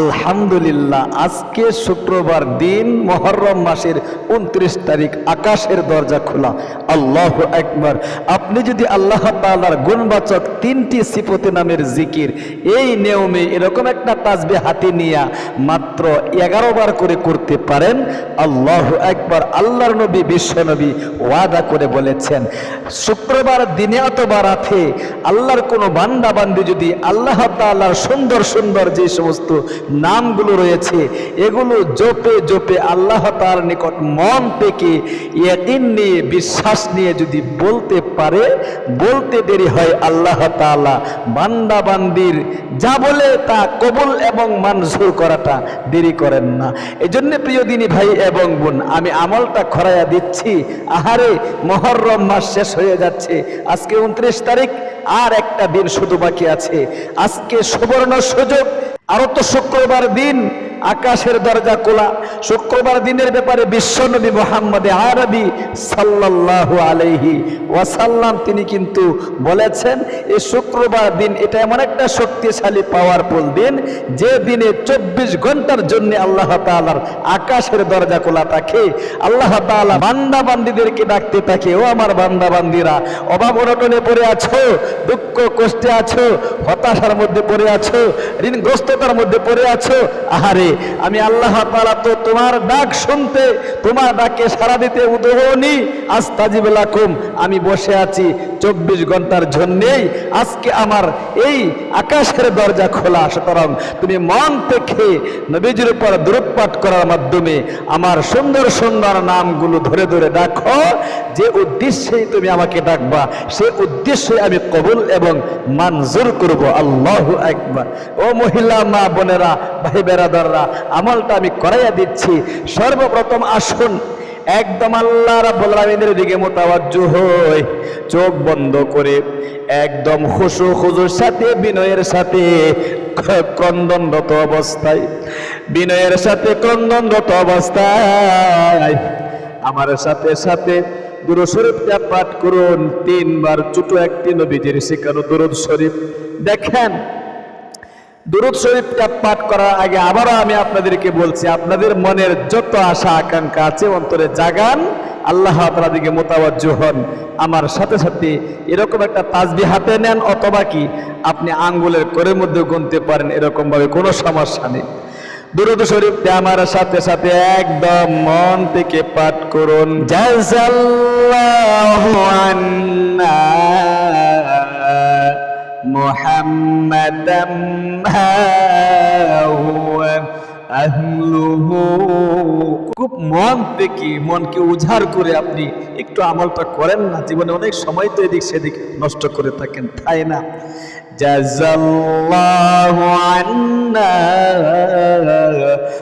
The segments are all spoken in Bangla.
আলহামদুলিল্লাহ, আজকে শুক্রবার দিন, মহরম মাসের উনত্রিশ তারিখ, আকাশের দরজা খোলা। আল্লাহ একবার আপনি যদি আল্লাহ তাআলার গুণবাচক তিনটি সিফতে নামের জিকির, এই নিয়মে এরকম একটা তাজবে হাতে নিয়ে মাত্র এগারো বার করে করতে পারেন, আল্লাহ একবার আল্লাহর নবী, বিশ্ব নবী ওয়াদা করে বলেছেন, শুক্রবার দিনে অথবা রাতে আল্লাহর কোনো বান্দা বান্দি যদি আল্লাহ তাআলার সুন্দর সুন্দর যে সমস্ত নামগুলো রয়েছে, এগুলো জপে জপে আল্লাহ তার নিকট মন থেকে ইয়াকিন নিয়ে, বিশ্বাস নিয়ে যদি বলতে পারে, বলতে দেরি হয় আল্লাহ তাআলা বান্দা বান্দির যা বলে তা কবুল এবং মঞ্জুর করাটা দেরি করেন না। এই জন্য প্রিয় দিনী ভাই এবং বোন, আমি আমলটা খরাইয়া দিচ্ছি। আহারে, মহরম মাস শেষ হয়ে যাচ্ছে। আজকে উনত্রিশ তারিখ, আর একটা দিন শুধু বাকি আছে। আজকে সুবর্ণ সুযোগ আরও তো শুক্রবার দিন আকাশের দরজা খোলা। শুক্রবার দিনের ব্যাপারে বিশ্বনবী মোহাম্মদ আরবি সাল্লাল্লাহু আলাইহি ওয়াসাল্লাম তিনি কিন্তু বলেছেন এই শুক্রবার দিন এটা এমন একটা শক্তিশালী পাওয়ারফুল দিন, যে দিনে চব্বিশ ঘণ্টার জন্য আল্লাহ তাআলার আকাশের দরজা খোলা থাকে। আল্লাহ তাআলা বান্দা বান্দিদেরকে ডাকতে থাকে, ও আমার বান্দা বান্দিরা অভাব অনটনে পড়ে আছো, দুঃখ কষ্টে আছো, হতাশার মধ্যে পড়ে আছো, ঋণগ্রস্ততার মধ্যে পড়ে আছো, আহারে আমি আল্লাহ তাআলা তো তোমার ডাক শুনতে, তোমার ডাকে সাড়া দিতে উদয়নি আস্তাজিবুলাকুম আমি বসে আছি চব্বিশ ঘণ্টার জন্যেই। আজকে আমার এই আকাশের দরজা খোলা, সুতরাং তুমি মন থেকে নবীজির উপর দূরত পাঠ করার মাধ্যমে আমার সুন্দর সুন্দর নামগুলো ধরে ধরে ডাকো। যে উদ্দেশ্যেই তুমি আমাকে ডাকবা, সে উদ্দেশ্যে আমি কবুল এবং মানজুর করব। আল্লাহ একবার ও মহিলা, মা, বোনেরা ভাই বেরাদাররা আমলটা আমি করাইয়া দিচ্ছি। সর্বপ্রথম আসুন। একদম আল্লাহ রাব্বুল আলামিনের দিকে মোতাবাজ্জ হই। চোখ বন্ধ করে একদম খুশু খুজুর সাথে, বিনয়ের সাথে ক্রন্দনরত অবস্থায়, বিনয়ের সাথে ক্রন্দনরত অবস্থায়, আমার সাথে সাথে দুরুদ শরীফটা পাঠ করুন। তিনবার ছোট একটি নবীজির শেখানো দুরুদ শরীফ। দেখেন দুরুদ শরীফটা পাঠ করার আগে আবারও আমি আপনাদেরকে বলছি, আপনাদের মনের যত আশা, আকাঙ্ক্ষা আছে, অন্তরে জাগান, আল্লাহ দিকে মোতাবজ্জ হন। আমার সাথে সাথে এরকম একটা তাজবি হাতে নেন, অথবা কি আপনি আঙ্গুলের করের মধ্যে গুনতে পারেন, এরকমভাবে কোনো সমস্যা নেই। দুরুদ শরীফটা আমার সাথে সাথে একদম মন থেকে পাঠ করুন। জাযাল্লাহু আন্না محمدا ما هو أهله খুব মন থেকে মনকে উজাড় করে আপনি একটু আমলটা করেন না জীবনে অনেক সময় তো এদিক সেদিক নষ্ট করে থাকেন তাই না জাযাল্লাহু আন্না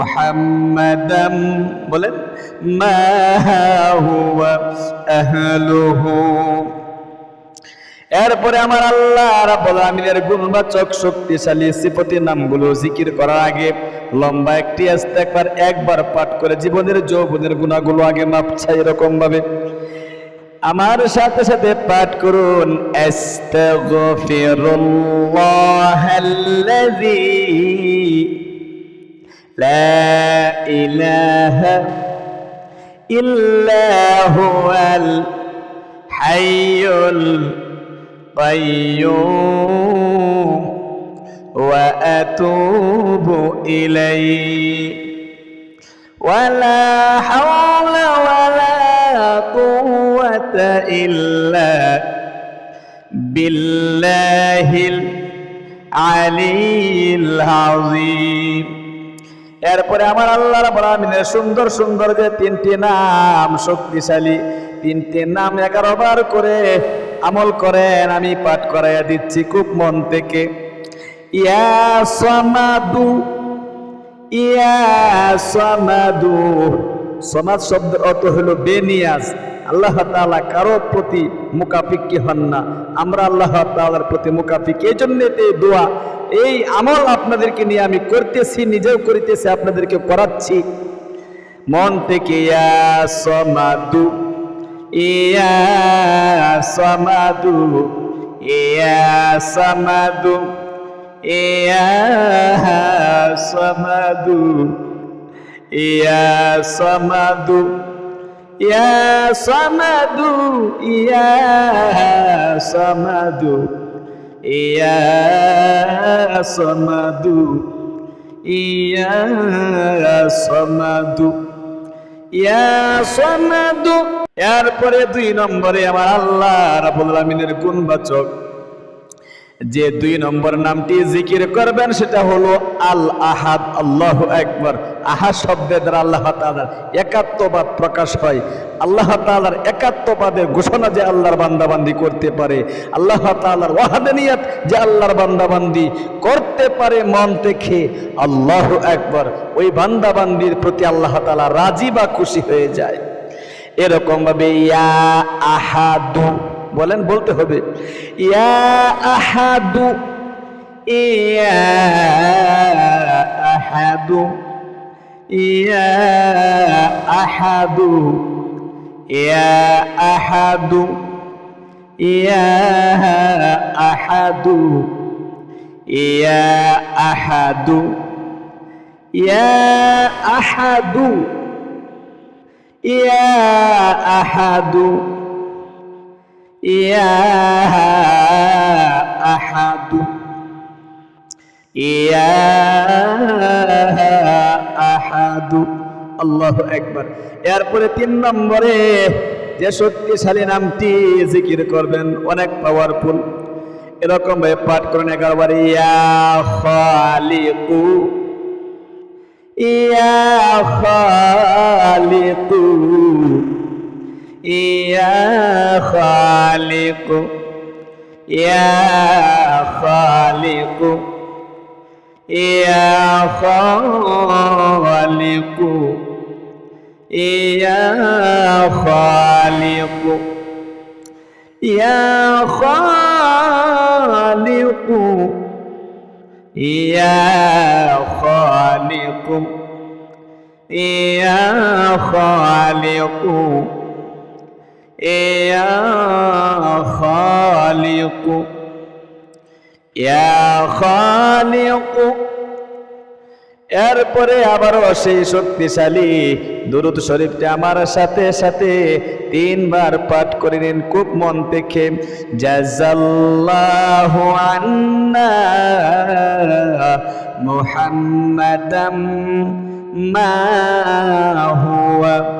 মুহাম্মাদাম, বলেন, মা এরপরে আমার আল্লাহ রাব্বুল আমিনের গুণবাচক, শক্তিশালী সিফতির নামগুলো জিকির করার আগে লম্বা একটি ইস্তেগফার একবার পাঠ করে জীবনের যৌবনের গুণাগুলো আগে মাপ চাই এরকম ভাবে আমার সাথে সাথে পাঠ করুন আস্তাগফিরুল্লাহাল্লাযী لا إله إلا هو الحي القيوم وأتوب إليه. ولا حول ولا قوة إلا بالله العلي العظيم. এরপরে আমার আল্লাহ রাব্বুল সুন্দর সুন্দর যে তিনটি নাম শক্তিশালী, তিনটি নাম এগারো করে আমল করেন, আমি পাঠ করাইয়া দিচ্ছি খুব মন থেকে। ইয়া সমাদু ইয়া সমাদু। সমাজ শব্দের অর্থ হলো বেনিয়াজ। আল্লাহ তালা কারও প্রতি মুকাফিক হন না। আমরা আল্লাহ তালার প্রতি মুকাফিক। এই জন্য দোয়া, এই আমল আপনাদেরকে নিয়ে আমি করতেছি, নিজেও করিতেছি, আপনাদেরকে করাচ্ছি। মন থেকে সমাদু, ইয়া সমাদু ইয়া সমাদু ইয়া সমাদু ইয়া সমাদু। يا صمد يا صمد يا صمد يا صمد يا صمد এরপরে দুই নম্বরে আমার আল্লাহ রাবুল আলমিনের গুণবাচক যে দুই নম্বর নামটি জিকির করবেন, সেটা হলো আল আহাদ, আল্লাহ একবার আহা শব্দের দ্বারা আল্লাহ তালার একাত্মবাদ প্রকাশ হয়। আল্লাহ তালার একাত্মবাদের ঘোষণা যে আল্লাহর বান্দাবান্দি করতে পারে। আল্লাহ তালার ওয়াহাদানিয়াত যে আল্লাহর বান্দাবান্দি করতে পারে মন থেকে। আল্লাহ একবার ওই বান্দাবান্দির প্রতি আল্লাহ তালা রাজি বা খুশি হয়ে যায়। এরকমভাবে ইয়া আহাদু বলেন, বলতে হবে। ইয়া আহাদু ইয়া আহাদু ইয়া আহাদু ইয়া আহাদু ইয়া আহাদু ইয়া আহাদু ইয়া আহাদু ইয়া আহাদু। ইয়া আহাদু। ইয়া আহাদু। আল্লাহ একবার এরপরে তিন নম্বরে যে শক্তিশালী নামটি জিকির করবেন, অনেক পাওয়ারফুল এরকম ভাবে পাঠ করেন এগারো বার, ইয়া খালিকু। ইয়া খালিকু। يا خالق يا خالق يا خالق يا خالق يا خالق يا خالق يا خالق এরপরে আবারও সেই শক্তিশালী দুরুদ শরীফটি আমার সাথে সাথে তিনবার পাঠ করে নিন খুব মন থেকে। জাজাল্লাহু মা হুয়া।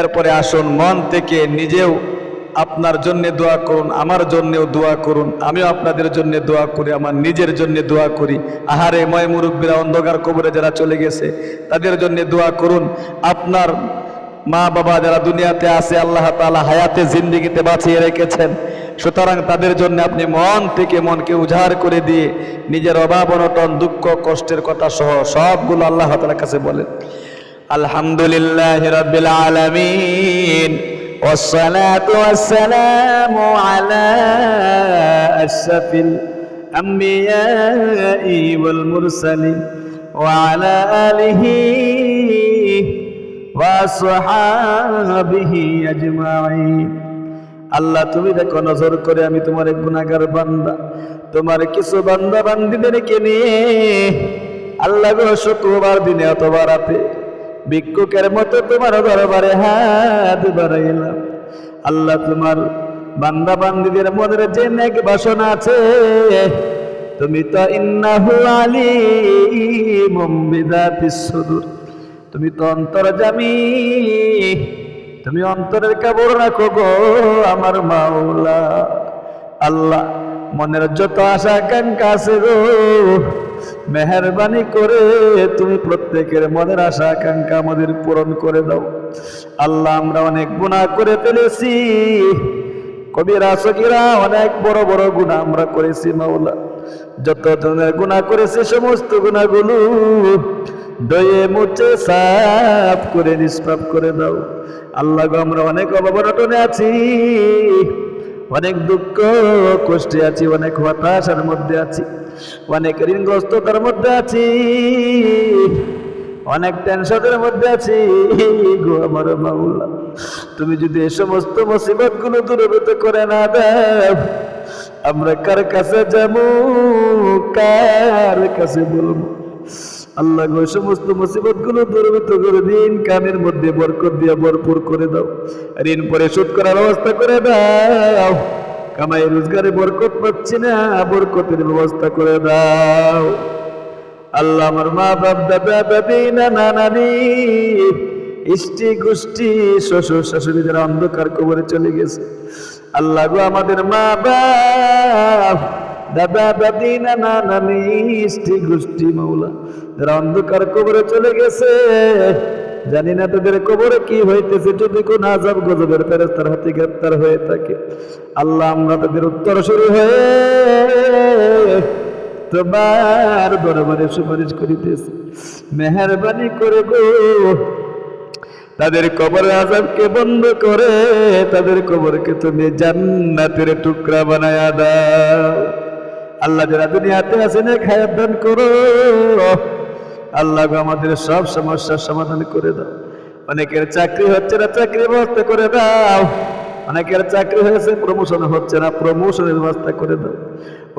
এরপরে আসুন, মন থেকে নিজেও আপনার জন্য দোয়া করুন, আমার জন্যেও দোয়া করুন, আমিও আপনাদের জন্য দোয়া করি, আমার নিজের জন্য দোয়া করি। আহারে ময় মুরব্বীরা, অন্ধকার কবরে যারা চলে গেছে, তাদের জন্য দোয়া করুন। আপনার মা বাবা যারা দুনিয়াতে আছে, আল্লাহ তালা হায়াতে জিন্দিগিতে বাঁচিয়ে রেখেছেন। সুতরাং তাদের জন্য আপনি মন থেকে মনকে উজাড় করে দিয়ে নিজের অভাব, অনটন, দুঃখ, কষ্টের কথা সহ সবগুলো আল্লাহ তাআলার কাছে বলেন। আলহামদুলিল্লাহ রাব্বিল আলামিন والصلاة والسلام على أشرف الأنبياء والمرسلين وعلى آله وصحابه أجمعين আল্লাহ তুমি দেখো নজর করে আমি তোমার এক গুণাগার বান্দা তোমার কিছু বান্দা বান্দিদেরকে নিয়ে আল্লাহ গো শুক্রবার দিনে অথবা রাতে ভিক্ষুকের মতো তোমার দরবারে হাত বাড়াইলাম। আল্লাহ তোমার বান্দা বান্দিদের মনের যে নেক বাসনা আছে, তুমি তো ইন্নাহু আলিমুম বিযাতিস সুদূর। তুমি তো অন্তর্জামী তুমি অন্তরের কাবর রাখো গো আমার মাওলা। আল্লাহ মনের যত আশা আকাঙ্ক্ষা আছে গো? মেহরবানি করে তুমি প্রত্যেকের মনের আশা আকাঙ্ক্ষা আমাদের পূরণ করে দাও। আল্লাহ, আমরা অনেক গুনাহ করে ফেলেছি। কবিরা সকিরা অনেক বড় বড় গুনাহ আমরা করেছি, মাওলা। যত ধরনের গুনাহ করেছি, সমস্ত গুনাহগুলো দয়ে মুছে, সাফ করে, নিষ্পাপ করে দাও। আল্লাহ আমরা অনেক অবনটনে আছি। অনেক দুঃখ, কষ্টে আছি, অনেক হতাশার মধ্যে আছি, অনেক ঋণগ্রস্ততার মধ্যে আছি, অনেক টেনশনের মধ্যে আছি। গো আমার মাওলা, তুমি যদি এই সমস্ত মুসিবতগুলো দূরীভূত করে না দাও, আমরা কার কাছে যাব, কার কাছে বলব? আল্লাহ এই সমস্ত মুসিবতগুলো দূরীভূত করে দিন, কানের মধ্যে বরকত দিয়ে ভরপুর করে দাও। ঋণ পরিশোধ করার ব্যবস্থা করে দাও। কামাই রোজগারে বরকত পাচ্ছি না, বরকতের ব্যবস্থা করে দাও। আল্লাহ আমার মা বাপ দাদা, দাদি, নানা, নানি ইষ্টি গোষ্ঠী, শ্বশুর, শাশুড়ি যারা অন্ধকার কবরে চলে গেছে। আল্লাহ গো, আমাদের মা বাপ দাদা দাদি নানা নানি ইষ্টি গোষ্ঠী মৌলা যারা অন্ধকার কবরে চলে গেছে। জানি না তাদের কবরে কি হইতেছে, যদি কোন আজাব গজবের ফেরেস্তার হাতে গ্রেপ্তার হয়ে থাকে। আল্লাহ, আমরা তাদের উত্তর শুরু হয়ে তোমার দরবারে সুপারিশ করিতেছে। মেহরবানি করে গো। তাদের কবর আজাবকে বন্ধ করে, তাদের কবরকে তুমি জান্নাতের টুকরা বানায়া দাও। আল্লাহ যারা দুনিয়াতে আছেন খায়াত দান করো। আল্লাহ আমাদের সব সমস্যার সমাধান করে দাও। অনেকের চাকরি হচ্ছে না, চাকরি ব্যবস্থা করে দাও। অনেকের চাকরি হয়েছে প্রমোশন হচ্ছে না প্রমোশনের ব্যবস্থা করে দাও।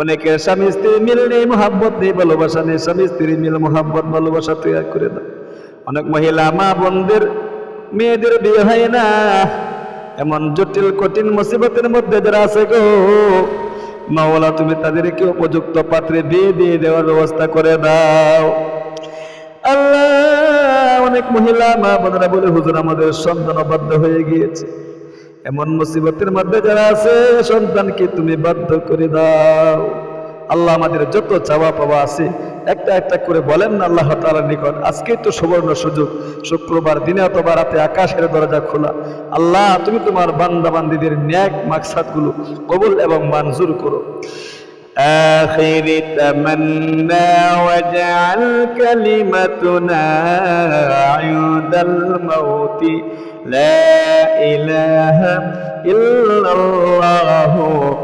অনেকের স্বামী স্ত্রী মিল নেই মোহাম্মত নেই, ভালোবাসা নেই, স্বামী স্ত্রী মিল মোহাম্মত ভালোবাসা তৈরি করে দাও। অনেক মহিলা মা বোনদের, মেয়েদের বিয়ে হয় না। এমন জটিল, কঠিন মুসিবতের মধ্যে যারা আছে গো মাওলা, তুমি তাদেরকে উপযুক্ত পাত্রে দিয়ে দিয়ে দেওয়ার ব্যবস্থা করে দাও। আল্লাহ, অনেক মহিলা মা বোনেরা বলে, হুজুর, আমাদের সন্তান অবাধ্য হয়ে গিয়েছে। এমন মুসিবতের মধ্যে যারা আছে, সন্তানকে তুমি বাধ্য করে দাও। আল্লাহ আমাদের যত চাওয়া পাওয়া আছে একটা একটা করে বলেন না আল্লাহ তাআলার নিকট আজকে তো সুবর্ণ সুযোগ শুক্রবার দিনে অথবা রাতে আকাশের দরজা খোলা আল্লাহ তুমি তোমার বান্দা বান্দিদের ন্যাক মাকসাদগুলো কবুল এবং মঞ্জুর করো آخر تمنى واجعل كلمتنا عند الموت لا إله إلا الله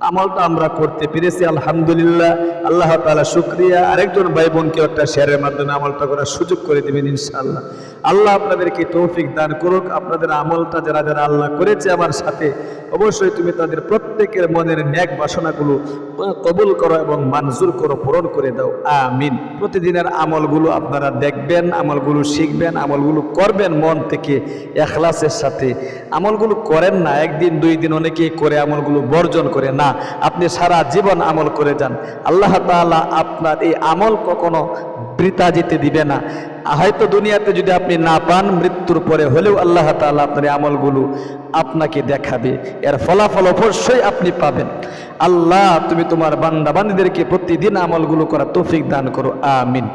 আমলটা আমরা করতে পেরেছি, আলহামদুলিল্লাহ। আল্লাহ তাআলা শুক্রিয়া। আরেকজন ভাই বোনকে একটা শেয়ারের মাধ্যমে আমলটা করার সুযোগ করে দেবেন, ইনশাআল্লাহ। আল্লাহ আপনাদেরকে তৌফিক দান করুক। আপনাদের আমলটা যারা যারা আল্লাহ করেছে আমার সাথে, অবশ্যই তুমি তাদের প্রত্যেকের মনের ন্যাক বাসনাগুলো কবুল করো এবং মঞ্জুর করো, পূরণ করে দাও। আমিন। প্রতিদিনের আমলগুলো আপনারা দেখবেন, আমলগুলো শিখবেন, আমলগুলো করবেন মন থেকে, এখলাসের সাথে। আমলগুলো করেন না, একদিন, দুই দিন অনেকেই করে আমলগুলো বর্জন করে। না আপনি সারা জীবন আমল করে যান। আল্লাহ তালা আপনার এই আমল কখনো বৃতা যেতে দিবে না। হয়তো দুনিয়াতে যদি আপনি না পান, মৃত্যুর পরে হলেও আল্লাহ তাআলা আপনার আমলগুলো আপনাকে দেখাবে। এর ফলাফল অবশ্যই আপনি পাবেন। আল্লাহ, তুমি তোমার বান্দা বান্দিদেরকে প্রতিদিন আমলগুলো করা তৌফিক দান করো। আমিন।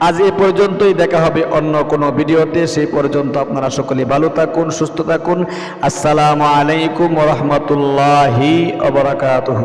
আজ এ পর্যন্তই দেখা হবে অন্য কোনো ভিডিওতে। সেই পর্যন্ত আপনারা সকলে ভালো থাকুন, সুস্থ থাকুন। আসসালামু আলাইকুম রহমতুল্লাহি অবরাকাতুহ